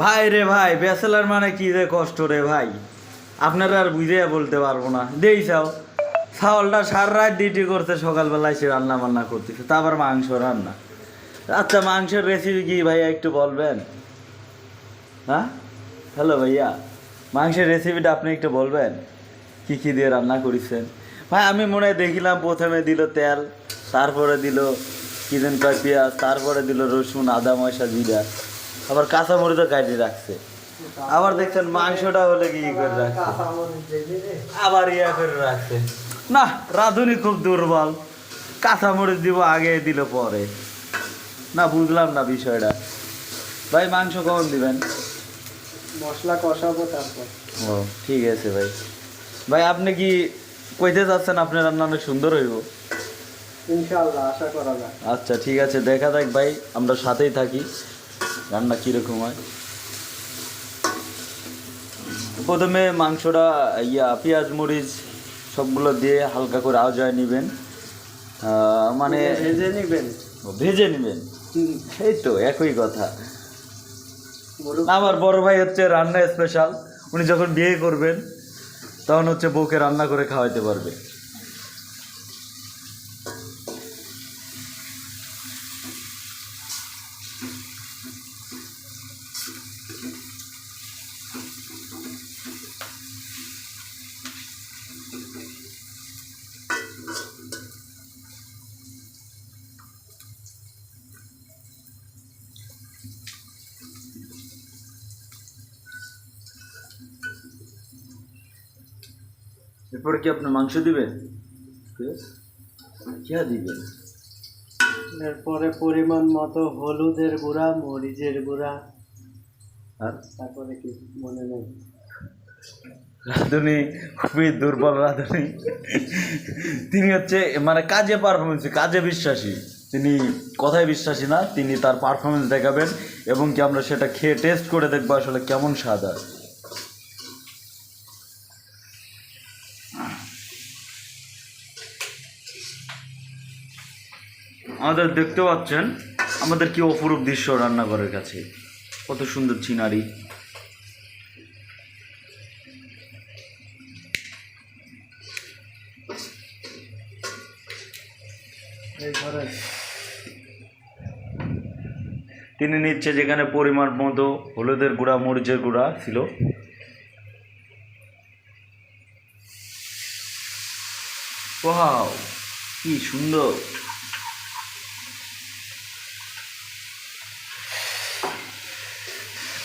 ভাই রে ভাই, ব্যাচেলার মানে কি রে কষ্ট রে ভাই? আপনারা আর বুঝে বলতে পারব না। দেই চাও। চাউলটা সার রাত ডিউটি করতে সকালবেলায় সে রান্না বান্না করতেছে তারপর মাংস রান্না। আচ্ছা মাংসের রেসিপি কি ভাইয়া একটু বলবেন? হ্যাঁ? হ্যালো ভাইয়া, মাংসের রেসিপিটা আপনি একটু বলবেন? কি কি দিয়ে রান্না করেছেন? ভাই, আমি মনে দেখিলাম প্রথমে দিল তেল, তারপরে দিল কি যেন কয় পেঁয়াজ, তারপরে দিল রসুন, আদা, ময়সা, জিরা। আবার কাঁচামরিচও কাটিয়ে রাখছে। আবার দেখছেন মাংসটা হলে কি করে রাখছে? আবার ইয়া করে রাখছে। না রাঁধুনি খুব দুর্বল। কাঁচামরিচ দিব আগে দিল পরে। না বুঝলাম না বিষয়টা। ভাই মাংস কখন দিবেন? মশলা কষাবো তারপর। ও ঠিক আছে ভাই। ভাই আপনি কি কইতে চাচ্ছেন আপনার রান্না অনেক সুন্দর হইব? ইনশাআল্লাহ আশা করা যায়। আচ্ছা ঠিক আছে। দেখা যাক ভাই আমরা সাথেই থাকি। রান্না কীরকম হয়? প্রথমে মাংসটা ইয়া পেঁয়াজ মরিচ সবগুলো দিয়ে হালকা করে আওয়াজ নেবেন। মানে ভেজে নিবেন? ভেজে নেবেন? এই তো একই কথা। বলুন। আমার বড় ভাই হচ্ছে রান্না স্পেশাল উনি যখন বিয়ে করবেন তখন হচ্ছে বউকে রান্না করে খাওয়াইতে পারবে। এরপরে কি আপনি মাংস দিবেন? কি দিবেন। এরপরে পরিমাণ মতো হলুদের গুঁড়া মরিচের গুঁড়া। আর? তারপরে কি মনে নেই? রাধুনি খুবই দুর্বল রাধুনি। তিনি হচ্ছে মানে কাজে পারফরমেন্স কাজে বিশ্বাসী। তিনি কথায় বিশ্বাসী না তিনি তার পারফরমেন্স দেখাবেন এবং কি আমরা সেটা খেয়ে টেস্ট করে দেখব আসলে কেমন স্বাদ আমাদের দেখতে পাচ্ছেন আমাদের কি অপরূপ দৃশ্য রান্নাঘরের কাছে। কত সুন্দর চিনারি। তিনি নিচ্ছে যেখানে পরিমাণ মতো হলুদের গুঁড়া, মরিচের গুঁড়া ছিল। কি সুন্দর।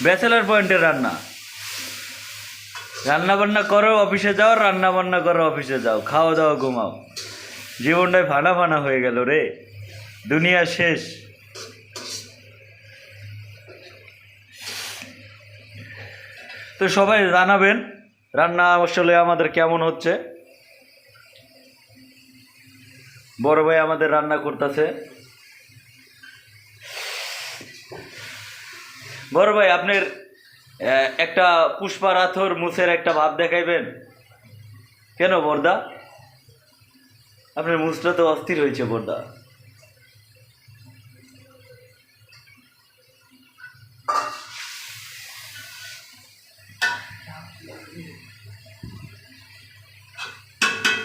ব্যাচেলার পয়েন্টের রান্না। রান্না বান্না করো, অফিসে যাও রান্না বান্না করো, অফিসে যাও, খাওয়া দাওয়া ঘুমাও। জীবনটাই ফানা ফানা হয়ে গেল রে। দুনিয়া শেষ। তো সবাই জানাবেন, রান্না আসলে আমাদের কেমন হচ্ছে? বড় ভাই আমাদের রান্না করতেছে। বড় ভাই, আপনার একটা পুষ্পা রাথর মুসের একটা ভাব দেখাইবেন? কেন বর্দা? আপনার মুসটা তো অস্থির হয়েছে বর্দা।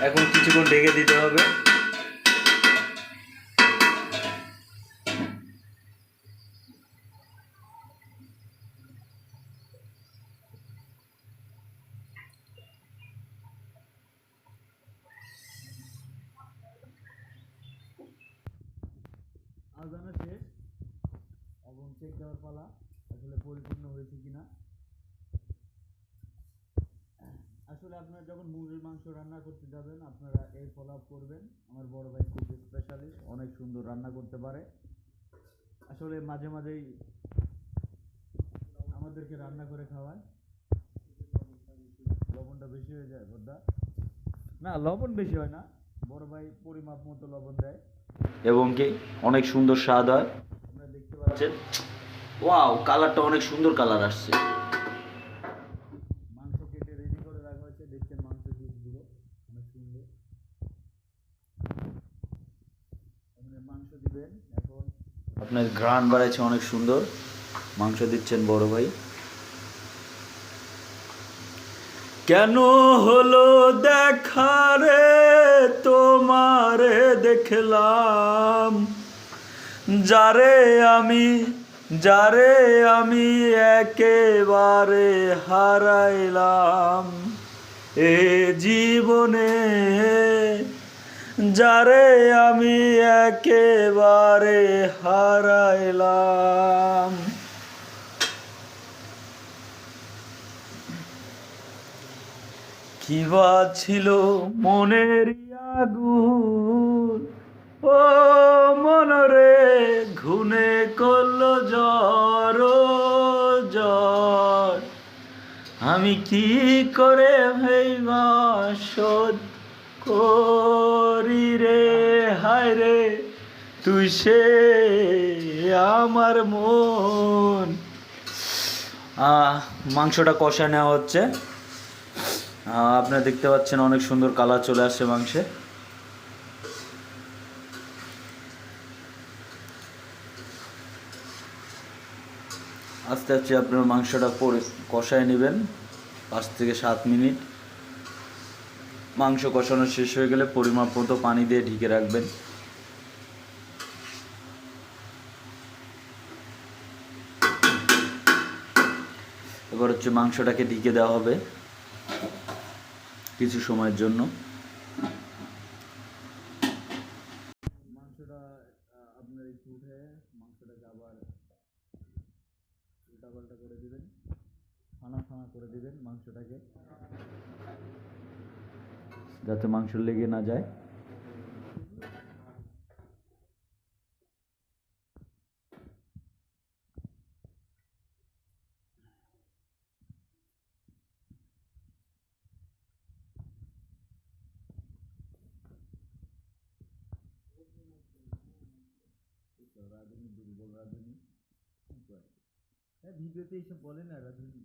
এখন কিছুক্ষণ ঢেকে দিতে হবে। আজানা শেষ এবং চেক দেওয়ার পালা আসলে পরিপূর্ণ হয়েছে কিনা। আসলে আপনারা যখন মুরগির মাংস রান্না করতে যাবেন, আপনারা এই ফলো আপ করবেন। আমার বড় ভাই খুব স্পেশালিস্ট অনেক সুন্দর রান্না করতে পারে। আসলে মাঝে মাঝেই আমাদেরকে রান্না করে খাওয়ায়। লবণটা বেশি হয়ে যায় বড়দা না, লবণ বেশি হয় না। বড় ভাই পরিমাপ মতো লবণ দেয়। এবং কি অনেক সুন্দর স্বাদ হয়। দেখতে পাচ্ছেন, ওয়াও, কালারটা অনেক সুন্দর কালার আসছে। মাংস কেটে মাংস দিবেন আপনার ঘ্রাণ বাড়াইছে অনেক সুন্দর। মাংস দিচ্ছেন বড় ভাই। কেন হলো দেখলাম, যারে আমি যারে আমি একেবারে হারাইলাম। এ জীবনে যারে আমি একেবারে হারাইলাম। কি বা ছিল মনের আগুন? ও মনরে ঘুনে করল জ্বর জ্বর। আমি কি করে ভাইবা শোধ করি রে? হায় রে, তুই সে আমার মন। মাংসটা কষা নেওয়া হচ্ছে। আপনারা দেখতে পাচ্ছেন অনেক সুন্দর কালার চলে আসছে মাংসে। আস্তে আস্তে আপনার মাংসটা পরে কষায় নেবেন, পাঁচ থেকে সাত মিনিট। মাংস কষানো শেষ হয়ে গেলে পরিমাপ মতো পানি দিয়ে ঢেকে রাখবেন। এবার হচ্ছে মাংসটাকে ঢেকে দেওয়া হবে কিছু সময়ের জন্য মাংসটা আপনার একটু উঠে মাংসটাকে আবার করে দিবেন। ফানা ফানা করে দিবেন মাংসটাকে। যাতে মাংস লেগে না যায়। রাধুনি দুর্বল রাধুনি ভিডিওতে এইসব বলে না রাধুনি।